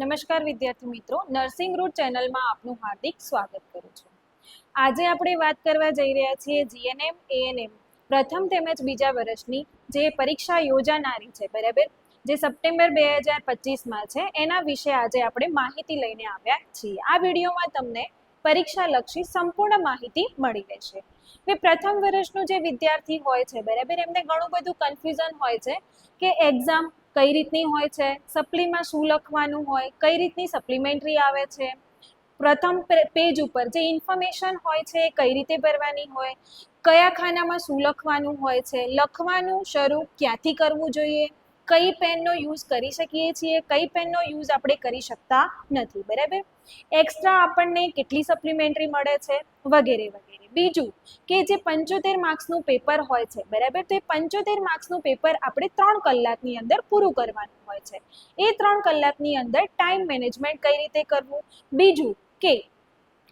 નમસ્કાર વિદ્યાર્થી મિત્રો નર્સિંગ રૂટ ચેનલમાં આપનું હાર્દિક સ્વાગત કરું છું. આજે આપણે વાત કરવા જઈ રહ્યા છીએ જીએનએમ એએનએમ પ્રથમ તેમજ બીજા વર્ષની જે પરીક્ષા યોજાનારી છે, બરાબર? જે સપ્ટેમ્બર બે હજાર પચીસમાં છે, એના વિશે આજે આપણે માહિતી લઈને આવ્યા છીએ. આ વિડીયોમાં તમને પરીક્ષાલક્ષી સંપૂર્ણ માહિતી મળી રહેશે. કે પ્રથમ વર્ષનું જે વિદ્યાર્થી હોય છે, બરાબર? એમને ઘણું બધું કન્ફ્યુઝન હોય છે કે એક્ઝામ કઈ રીતની હોય છે? સપ્લીમાં શું લખવાનું હોય? કઈ રીતની સપ્લિમેન્ટરી આવે છે? પ્રથમ પેજ ઉપર જે ઇન્ફોર્મેશન હોય છે એ કઈ રીતે ભરવાની હોય? કયા ખાનામાં શું લખવાનું હોય છે? લખવાનું શરૂ ક્યાંથી કરવું જોઈએ? કઈ પેનનો યુઝ કરી શકીએ છીએ, કઈ પેનનો યુઝ આપણે કરી શકતા નથી, બરાબર? એક્સ્ટ્રા આપણને કેટલી સપ્લિમેન્ટરી મળે છે? વગેરે વગેરે. બીજું કે જે પંચોતેર માર્ક્સનું પેપર હોય છે, બરાબર? તો એ પંચોતેર માર્ક્સનું પેપર આપણે ત્રણ કલાકની અંદર પૂરું કરવાનું હોય છે. એ ત્રણ કલાકની અંદર ટાઈમ મેનેજમેન્ટ કઈ રીતે કરવું? બીજું કે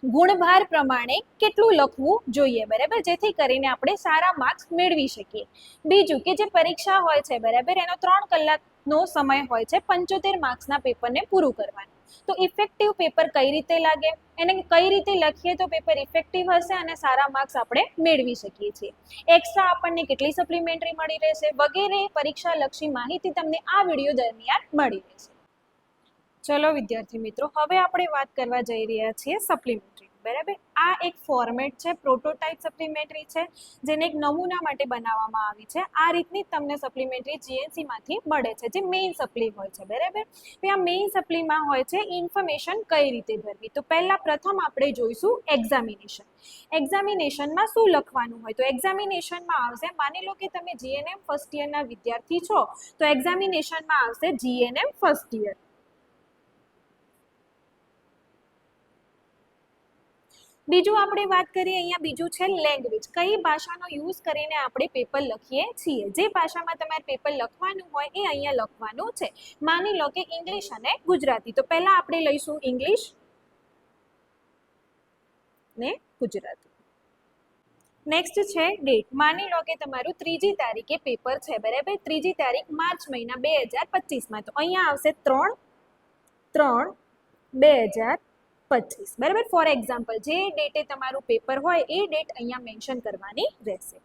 ગુણભાર પ્રમાણે કેટલું લખવું જોઈએ, બરાબર? જેથી કરીને આપણે સારા માર્ક્સ મેળવી શકીએ. બીજું કે જે પરીક્ષા હોય છે, બરાબર? એનો ત્રણ કલાકનો સમય હોય છે, પંચોતેર માર્ક્સના પેપરને પૂરું કરવાનું. તો ઇફેક્ટિવ પેપર કઈ રીતે લાગે? એને કઈ રીતે લખીએ તો પેપર ઇફેક્ટિવ હશે અને સારા માર્ક્સ આપણે મેળવી શકીએ છીએ. એક્સ્ટ્રા આપણને કેટલી સપ્લિમેન્ટરી મળી રહેશે? વગેરે પરીક્ષાલક્ષી માહિતી તમને આ વીડિયો દરમિયાન મળી રહેશે. ચલો વિદ્યાર્થી મિત્રો, હવે આપણે વાત કરવા જઈ રહ્યા છીએ સપ્લિમેન્ટરી બરાબર? આ એક ફોર્મેટ છે પ્રોટોટાઇપ સપ્લિમેન્ટરી છે, જેને એક નમૂના માટે બનાવવામાં આવી છે. આ રીતની તમને સપ્લિમેન્ટરી જીએનસીમાંથી મળે છે, જે મેઇન સપ્લી હોય છે. બરાબર? તો આ મેઇન સપ્લીમાં હોય છે ઇન્ફોર્મેશન કઈ રીતે ભરવી? તો પહેલાં પ્રથમ આપણે જોઈશું એક્ઝામિનેશન એક્ઝામિનેશનમાં શું લખવાનું હોય? તો એક્ઝામિનેશનમાં આવશે, માની લો કે તમે જીએનએમ ફર્સ્ટ યરના વિદ્યાર્થી છો, તો એક્ઝામિનેશનમાં આવશે જીએનએમ ફર્સ્ટ યર બીજું આપણે વાત કરીએ અહીંયા બીજું છે લેંગ્વેજ કઈ ભાષાનો યુઝ કરીને આપણે પેપર લખીએ છીએ? જે ભાષામાં તમારે પેપર લખવાનું હોય એ અહીંયા લખવાનું છે. માની લો કે ઇંગ્લિશ અને ગુજરાતી. તો પહેલા આપણે લઈશું ઇંગ્લિશ ને ગુજરાતી. નેક્સ્ટ છે ડેટ માની લો કે તમારું ત્રીજી તારીખે પેપર છે, બરાબર? ત્રીજી તારીખ માર્ચ મહિના બે હજાર પચીસમાં. તો અહીંયા આવશે ત્રણ ત્રણ બે હજાર પચીસ. બરાબર? ફોર એક્ઝામ્પલ જે ડેટે તમારું પેપર હોય, એ ડેટ અહીંયા મેન્શન કરવાની રહેશે.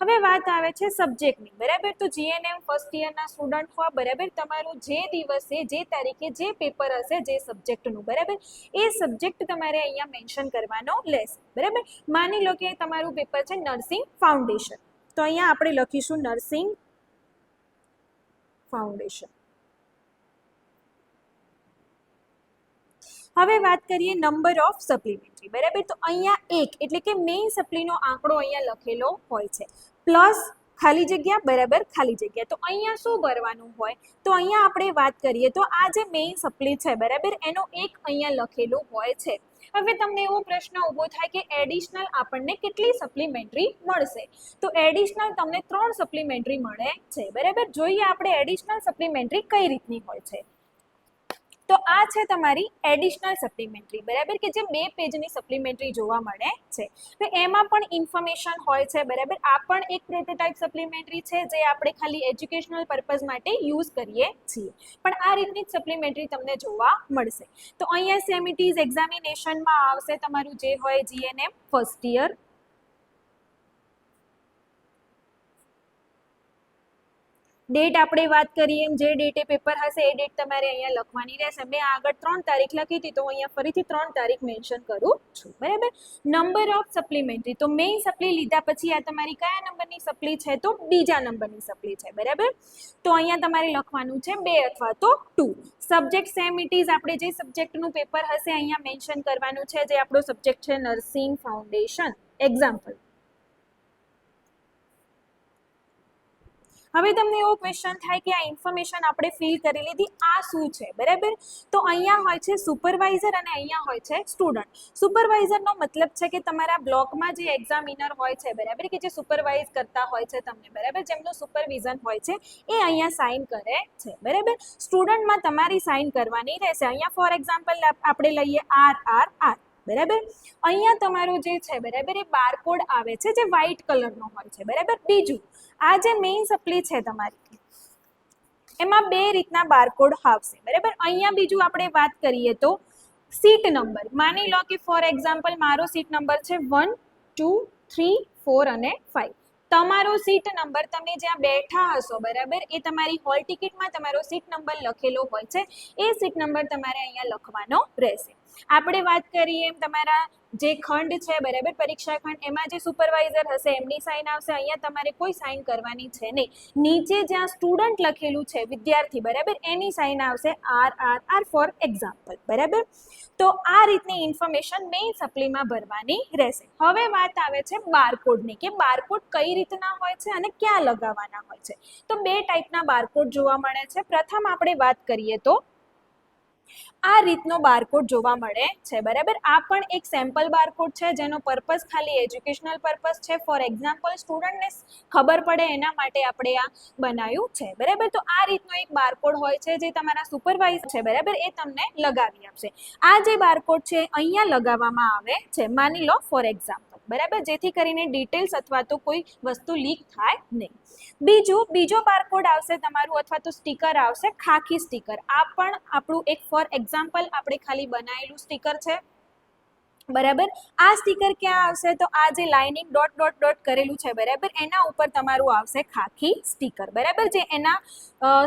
હવે વાત આવે છે સબ્જેક્ટની બરાબર? તો જીએનએમ ફર્સ્ટ યરના સ્ટુડન્ટ હોય બરાબર તમારું જે દિવસે, જે તારીખે જે પેપર હશે, જે સબ્જેક્ટનું બરાબર? એ સબ્જેક્ટ તમારે અહીંયા મેન્શન કરવાનો લેશે. બરાબર? માની લો કે તમારું પેપર છે નર્સિંગ ફાઉન્ડેશન તો અહીંયા આપણે લખીશું નર્સિંગ ફાઉન્ડેશન હવે વાત કરીએ નંબર ઓફ સપ્લિમેન્ટરી બરાબર? તો અહીંયા એક, એટલે કે મેઇન સપ્લીનો આંકડો અહીંયા લખેલો હોય છે. પ્લસ ખાલી જગ્યા, બરાબર? ખાલી જગ્યા. તો અહીંયા શું ભરવાનું હોય? તો અહીંયા આપણે વાત કરીએ, તો આ જે મેઇન સપ્લી છે, બરાબર? એનો એક અહીંયા લખેલું હોય છે. હવે તમને એવો પ્રશ્ન ઊભો થાય કે એડિશનલ આપણને કેટલી સપ્લિમેન્ટરી મળશે? તો એડિશનલ તમને ત્રણ સપ્લિમેન્ટરી મળે છે, બરાબર? જોઈએ આપણે એડિશનલ સપ્લિમેન્ટરી કઈ રીતની હોય છે. તો આ છે તમારી એડિશનલ સપ્લિમેન્ટરી બરાબર? કે જે બે પેજની સપ્લિમેન્ટરી જોવા મળે છે. તો એમાં પણ ઇન્ફોર્મેશન હોય છે, બરાબર? આ પણ એક પ્રોટોટાઇપ સપ્લિમેન્ટરી છે, જે આપણે ખાલી એજ્યુકેશનલ પર્પઝ માટે યુઝ કરીએ છીએ. પણ આ રીતની જ સપ્લિમેન્ટરી તમને જોવા મળશે. તો અહીંયા સેમિટીઝ એક્ઝામિનેશનમાં આવશે તમારું જે હોય જીએનએમ ફર્સ્ટ યર ડેટ આપણે વાત કરીએ એમ, જે ડેટે પેપર હશે, એ ડેટ તમારે અહીંયા લખવાની રહેશે. મેં આગળ ત્રણ તારીખ લખી હતી, તો અહીંયા ફરીથી ત્રણ તારીખ મેન્શન કરું છું. બરાબર? નંબર ઓફ સપ્લિમેન્ટરી તો મેઇન સપ્લી લીધા પછી આ તમારી કયા નંબરની સપ્લી છે? તો બીજા નંબરની સપ્લી છે. બરાબર? તો અહીંયા તમારે લખવાનું છે બે અથવા તો two subject same it is આપણે જે સબ્જેક્ટનું પેપર હશે, અહીંયા મેન્શન કરવાનું છે, જે આપણો સબ્જેક્ટ છે નર્સિંગ ફાઉન્ડેશન એક્ઝામ્પલ હવે તમને એવો ક્વેશ્ચન થાય કે આ ઇન્ફોર્મેશન આપણે ફિલ કરી લીધી, આ શું છે? બરાબર? તો અહીંયા હોય છે સુપરવાઇઝર અને અહીંયા હોય છે સ્ટુડન્ટ સુપરવાઇઝરનો મતલબ છે કે તમારા બ્લોકમાં જે એક્ઝામિનર હોય છે, બરાબર? કે જે સુપરવાઇઝ કરતા હોય છે તમને, બરાબર? જેમનું સુપરવિઝન હોય છે, એ અહીંયા સાઇન કરે છે, બરાબર? સ્ટુડન્ટમાં તમારી સાઇન કરવાની રહેશે. અહીંયા ફોર એક્ઝામ્પલ આપણે લઈએ આર આર આર બરાબર? અહીંયા તમારું જે છે, બરાબર, એ બારકોડ આવે છે, જે વ્હાઇટ કલરનો હોય છે, બરાબર? બીજું, આ જે મેઇન સપ્લી છે તમારી, એમાં બે રીતના બારકોડ આવશે, બરાબર? અહીંયા બીજું આપણે વાત કરીએ તો સીટ નંબર માની લો કે ફોર એક્ઝામ્પલ મારો સીટ નંબર છે વન ટુ થ્રી ફોર અને ફાઇવ તમારો સીટ નંબર તમે જ્યાં બેઠા હશો, બરાબર? એ તમારી હોલ ટિકિટમાં તમારો સીટ નંબર લખેલો હોય છે. એ સીટ નંબર તમારે અહીંયા લખવાનો રહેશે. આપણે વાત કરીએ એમ તમારા જે ખંડ છે, બરાબર? પરીક્ષા ખંડ, એમાં જે સુપરવાઇઝર હશે, એમની સાઇન આવશે, અહીંયા તમારે કોઈ સાઇન કરવાની છે નહીં. નીચે જ્યાં સ્ટુડન્ટ લખેલું છે, વિદ્યાર્થી, બરાબર? એની સાઇન આવશે R R R for example બરાબર? તો આ રીતની ઇન્ફોર્મેશન મેઇન સપ્લીમાં ભરવાની રહેશે. હવે વાત આવે છે બારકોડની કે બારકોડ કઈ રીતના હોય છે અને ક્યાં લગાવવાના હોય છે. તો બે ટાઈપના બારકોડ જોવા મળે છે. પ્રથમ આપણે વાત કરીએ તો આ રીતનો બારકોડ જોવા મળે છે, બરાબર? આ પણ એક સેમ્પલ બારકોડ છે, જેનો પર્પઝ ખાલી એજ્યુકેશનલ પર્પઝ છે. ફોર એક્ઝામ્પલ સ્ટુડન્ટને ખબર પડે એના માટે આપણે આ બનાવ્યું છે, બરાબર? તો આ રીતનો એક બારકોડ હોય છે, જે તમારા સુપરવાઇઝર છે, બરાબર? એ તમને લગાવી આપશે. આ જે બારકોડ છે, અહીંયા લગાવવામાં આવે છે. માની લો ફોર એક્ઝામ્પલ બરાબર? જેથી કરીને ડિટેલ્સ અથવા તો કોઈ વસ્તુ લીક થાય નહીં. બીજું, બીજો બારકોડ આવશે તમારું અથવા તો સ્ટીકર આવશે, ખાખી સ્ટીકર આ પણ આપણું એક ફોર એક્ઝામ્પલ આપણે ખાલી બનાવેલું સ્ટીકર છે. બરાબર? આ સ્ટીકર ક્યાં આવશે? તો આ જે લાઇનિંગ ડોટ ડોટ ડોટ કરેલું છે, બરાબર? એના ઉપર તમારું આવશે ખાખી સ્ટીકર બરાબર? જે એના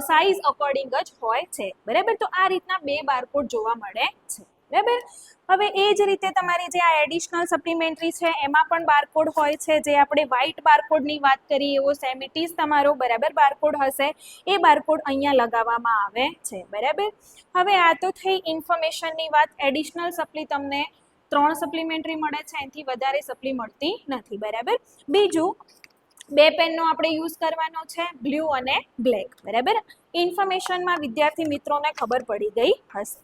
સાઇઝ અકોર્ડિંગ જ હોય છે. બરાબર? તો આ રીતના બે બારકોડ જોવા મળે છે. બરાબર? હવે એ જ રીતે તમારી જે આ એડિશનલ સપ્લિમેન્ટરી છે, એમાં પણ બારકોડ હોય છે, જે આપણે વ્હાઇટ બારકોડની વાત કરીએ, એવો સેમિટીઝ તમારો બરાબર બારકોડ હશે, એ બારકોડ અહીંયા લગાવવામાં આવે છે, બરાબર? હવે આ તો થઈ ઇન્ફોર્મેશનની વાત એડિશનલ સપ્લી તમને ત્રણ સપ્લિમેન્ટરી મળે છે, એનાથી વધારે સપ્લી મળતી નથી, બરાબર? બીજું બે પેનનો આપણે યુઝ કરવાનો છે, બ્લુ અને બ્લેક, બરાબર? ઇન્ફોર્મેશનમાં વિદ્યાર્થી મિત્રોને ખબર પડી ગઈ હશે.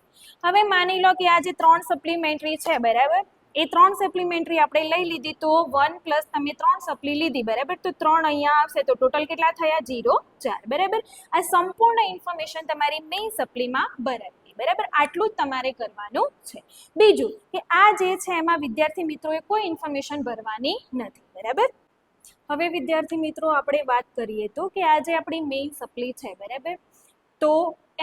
હવે માની લો કે આ જે ત્રણ સપ્લિમેન્ટરી છે, બરાબર? એ ત્રણ સપ્લિમેન્ટરી આપણે લઈ લીધી તો વન પ્લસ તમે ત્રણ સપ્લી લીધી, બરાબર? તો ત્રણ અહીંયા આવશે તો ટોટલ કેટલા થયા? જીરો ચાર, બરાબર? આ સંપૂર્ણ ઇન્ફોર્મેશન તમારી મેઇન સપ્લીમાં ભરાવી બરાબર? આટલું જ તમારે કરવાનું છે. બીજું કે આ જે છે, એમાં વિદ્યાર્થી મિત્રોએ કોઈ ઇન્ફોર્મેશન ભરવાની નથી, બરાબર? હવે વિદ્યાર્થી મિત્રો, આપણે વાત કરીએ તો કે આજે આપણી મેઇન સપ્લી છે, બરાબર? તો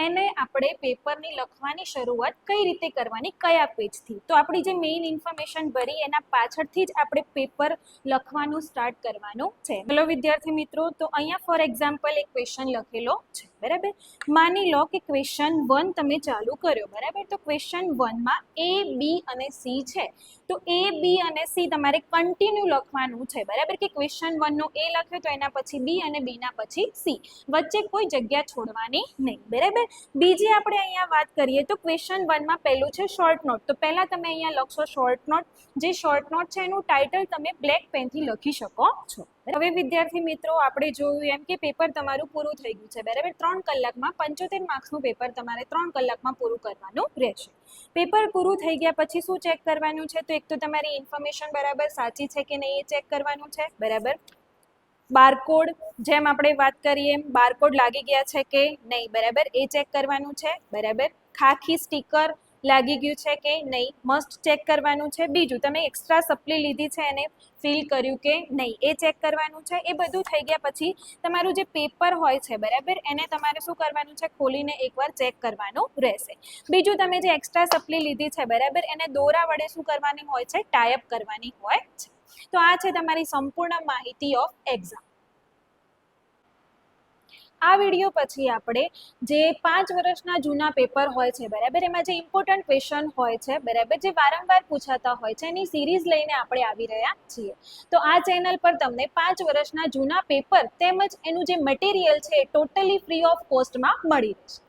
એને આપણે પેપરની લખવાની શરૂઆત કઈ રીતે કરવાની, કયા પેજથી તો આપણી જે મેઇન ઇન્ફોર્મેશન ભરી એના પાછળથી જ આપણે પેપર લખવાનું સ્ટાર્ટ કરવાનું છે. હેલો વિદ્યાર્થી મિત્રો, તો અહીંયા ફોર એક્ઝામ્પલ એક ક્વેશ્ચન લખેલો છે, બરાબર? માની લો કે ક્વેશ્ચન વન તમે ચાલુ કર્યો, બરાબર? તો ક્વેશ્ચન વનમાં એ બી અને સી છે. તો એ બી અને સી તમારે કન્ટિન્યુ લખવાનું છે, બરાબર? કે ક્વેશ્ચન વનનો એ લખ્યો તો એના પછી બી અને બીના પછી સી વચ્ચે કોઈ જગ્યા છોડવાની નહીં, બરાબર? બીજી આપણે અહીંયા વાત કરીએ તો ક્વેશ્ચન વનમાં પહેલું છે શોર્ટ નોટ તો પહેલાં તમે અહીંયા લખશો શોર્ટ નોટ જે શોર્ટ નોટ છે એનું ટાઇટલ તમે બ્લેક પેનથી લખી શકો છો. હવે વિદ્યાર્થી મિત્રો, આપણે જોયું એમ કે પેપર તમારું પૂરું થઈ ગયું છે. બરાબર? ત્રણ કલાકમાં પંચોતેર માર્ક્સનું પેપર તમારે ત્રણ કલાકમાં પૂરું કરવાનું રહેશે. પેપર પૂરું થઈ ગયા પછી શું ચેક કરવાનું છે? તો એક તો તમારી ઇન્ફોર્મેશન બરાબર સાચી છે કે નહીં એ ચેક કરવાનું છે. બરાબર? બારકોડ, જેમ આપણે વાત કરીએ એમ બારકોડ લાગી ગયા છે કે નહીં? બરાબર? એ ચેક કરવાનું છે. બરાબર? ખાખી સ્ટીકર લાગી ગયું છે કે નહીં? મસ્ટ ચેક કરવાનું છે. બીજું, તમે એક્સ્ટ્રા સપ્લી લીધી છે એને ફિલ કર્યું કે નહીં? એ ચેક કરવાનું છે. એ બધું થઈ ગયા પછી તમારું જે પેપર હોય છે, બરાબર? એને તમારે શું કરવાનું છે? ખોલીને એકવાર ચેક કરવાનું રહેશે. બીજું, તમે જે એક્સ્ટ્રા સપ્લી લીધી છે, બરાબર? એને દોરા વડે શું કરવાની હોય છે? ટાઈપ કરવાની હોય છે. તો આ છે તમારી સંપૂર્ણ માહિતી ઓફ એક્ઝામ આ વીડિયો પછી આપણે જે પાંચ વર્ષના જૂના પેપર હોય છે, બરાબર? એમાં જે ઇમ્પોર્ટન્ટ ક્વેશ્ચન હોય છે, બરાબર? જે વારંવાર પૂછાતા હોય છે, એની સિરીઝ લઈને આપણે આવી રહ્યા છીએ. તો આ ચેનલ પર તમને પાંચ વર્ષના જૂના પેપર તેમજ એનું જે મટીરિયલ છે ટોટલી ફ્રી ઓફ કોસ્ટમાં મળી રહેશે.